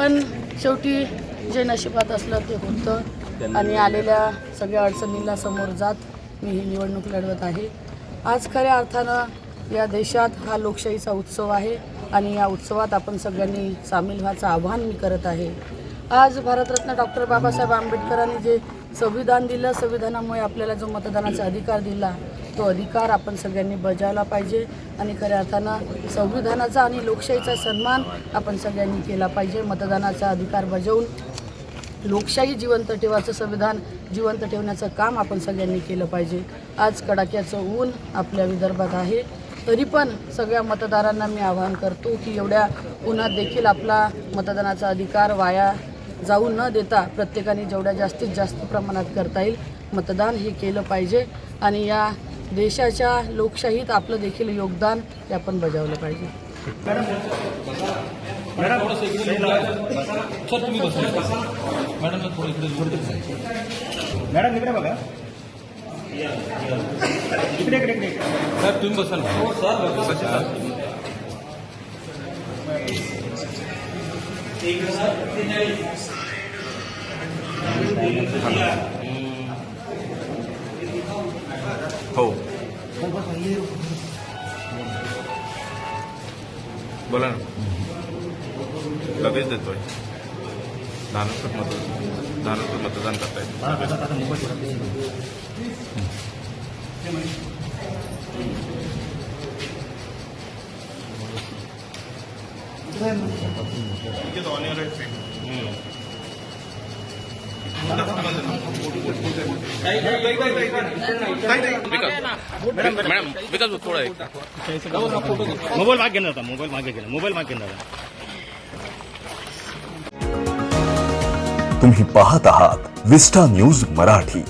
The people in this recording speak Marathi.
पण शेवटी जे नशिबात असलं ते होतं. आणि आलेल्या सगळ्या अडचणींना समोर जात मी ही निवडणूक लढवत आहे. आज खऱ्या अर्थानं या देशात हा लोकशाहीचा उत्सव आहे आणि या उत्सवात आपण सगळ्यांनी सामील व्हायचं आव्हान मी करत आहे. आज भारतरत्न डॉक्टर बाबासाहेब आंबेडकरांनी जे संविधान दिलं संविधानामुळे आपल्याला जो मतदानाचा अधिकार दिला तो अधिकार आपण सगळ्यांनी बजावला पाहिजे आणि खऱ्या अर्थानं संविधानाचा आणि लोकशाहीचा सन्मान आपण सगळ्यांनी केला पाहिजे. मतदानाचा अधिकार बजावून लोकशाही जिवंत ठेवायचं संविधान जिवंत ठेवण्याचं काम आपण सगळ्यांनी केलं पाहिजे. आज कडाक्याचं ऊन आपल्या विदर्भात आहे. तरी पण सगळ्या मतदारांना मी आवाहन करतो की एवढ्या उन्हात देखील आपला मतदानाचा अधिकार वाया जाऊ न देता प्रत्येकाने जेवढ्या जास्तीत जास्त प्रमाणात करता येईल मतदान हे केलं पाहिजे. आणि या देशाच्या लोकशाहीत आपलं देखील योगदान ते आपण बजावलं पाहिजे. सर तुम्ही बसा मॅडम थोडं इकडे थोडं मॅडम इकडे बघा. इकडे इकडे इकडे. सर तुम्ही बसाल हो सर हो बोला ना लगेच देतोय धानोकर मत धानोकर मतदान करतायत मॅडम विकास थोडा एक मोबाईल मागे घेणार होता मोबाईल मागे गेला मोबाईल घेणार होता तुम्ही पाहत आहात विस्टा न्यूज़ मराठी.